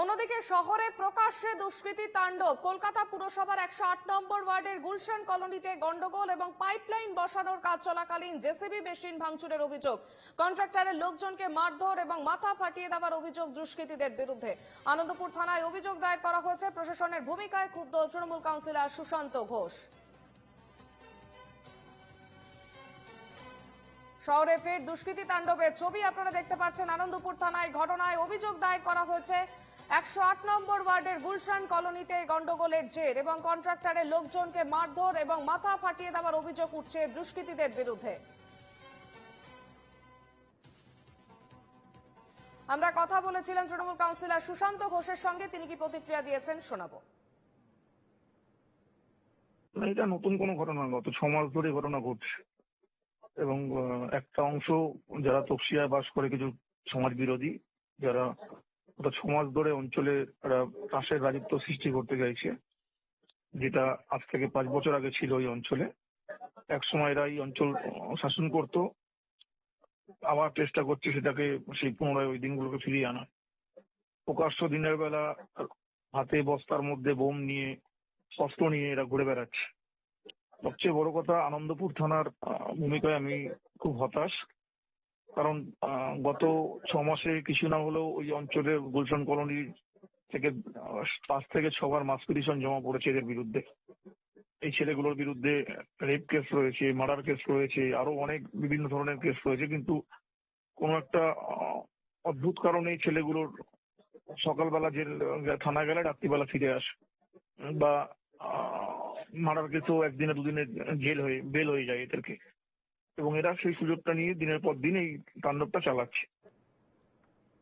অন্যদিকে শহরে প্রকাশ্যে দুষ্কৃতী তাণ্ডব। কলকাতা পুরসভার একশো আট নম্বর ওয়ার্ডের গুলশান কলোনিতে গন্ডগোল এবং পাইপলাইন বসানোর কাজ চলাকালীন জেসিবি মেশিন ভাঙচুরের অভিযোগ। কন্ট্রাক্টরের লোকজনকে মারধর এবং মাথা ফাটিয়ে দেওয়ার অভিযোগ দুষ্কৃতীদের বিরুদ্ধে। আনন্দপুর থানায় অভিযোগ দায়ের করা হয়েছে। প্রশাসনের ভূমিকায় ক্ষুব্ধ তৃণমূল কাউন্সিলর সুশান্ত ঘোষ। শহরে ফের দুষ্কৃতী তাণ্ডবের ছবি আপনারা দেখতে পাচ্ছেন। আনন্দপুর থানায় ঘটনায় অভিযোগ দায়ের করা হয়েছে। একশো আট নম্বর ওয়ার্ডের গুলশান কলোনিতে গন্ডগোলের জের এবং কন্ট্রাক্টরের লোকজনকে মারধর এবং মাথা ফাটিয়ে দেওয়ার অভিযোগ উঠছে দুষ্কৃতীদের বিরুদ্ধে। আমরা কথা বলেছিলাম তৃণমূল কাউন্সিলর সুশান্ত ঘোষের সঙ্গে, তিনি কি প্রতিক্রিয়া দিয়েছেন শোনাবো। এটা নতুন কোনো ঘটনা গত ছ মাস ধরে ঘটনা ঘটছে। এবং একটা অংশ যারা তপসিয়ায় বাস করে, কিছু সমাজ বিরোধী যারা গত ছ মাস ধরে অঞ্চলে চাষের রাজত্ব সৃষ্টি করতে চাইছে, যেটা আজ থেকে পাঁচ বছর আগে ছিল এই অঞ্চলে। এক সময় এরা এই অঞ্চল শাসন করত, আবার চেষ্টা করছে সেটাকে সেই পুনরায় ওই দিনগুলোকে ফিরিয়ে আনা প্রকাশ্য দিনের বেলা হাতে বস্তার মধ্যে বোম নিয়ে অস্ত্র নিয়ে এরা ঘুরে বেড়াচ্ছে। সবচেয়ে বড় কথা, আনন্দপুর থানার ভূমিকায় আমি খুব হতাশ। কারণ গত ছ মাসে কিছু না হলেও ওই অঞ্চলের গুলশান কলোনি থেকে, পাঁচ থেকে ছবার মাস পিটিশন জমা পড়েছে এদের বিরুদ্ধে। এই ছেলেগুলোর বিরুদ্ধে রেপ কেস রয়েছে, মার্ডার কেস রয়েছে, আরও অনেক বিভিন্ন ধরনের কেস রয়েছে, কিন্তু কোনো একটা অদ্ভুত কারণে এই ছেলেগুলোর সকালবেলা জেল, থানায় গেলে রাত্রিবেলা ফিরে আসে। বা মার্ডার কেসও একদিনে দুদিনে জেল হয়ে, বেল হয়ে যায় এদেরকে। এবং এরা সেই সুযোগটা নিয়ে দিনের পর দিন এই তাণ্ডবটা চালাচ্ছে।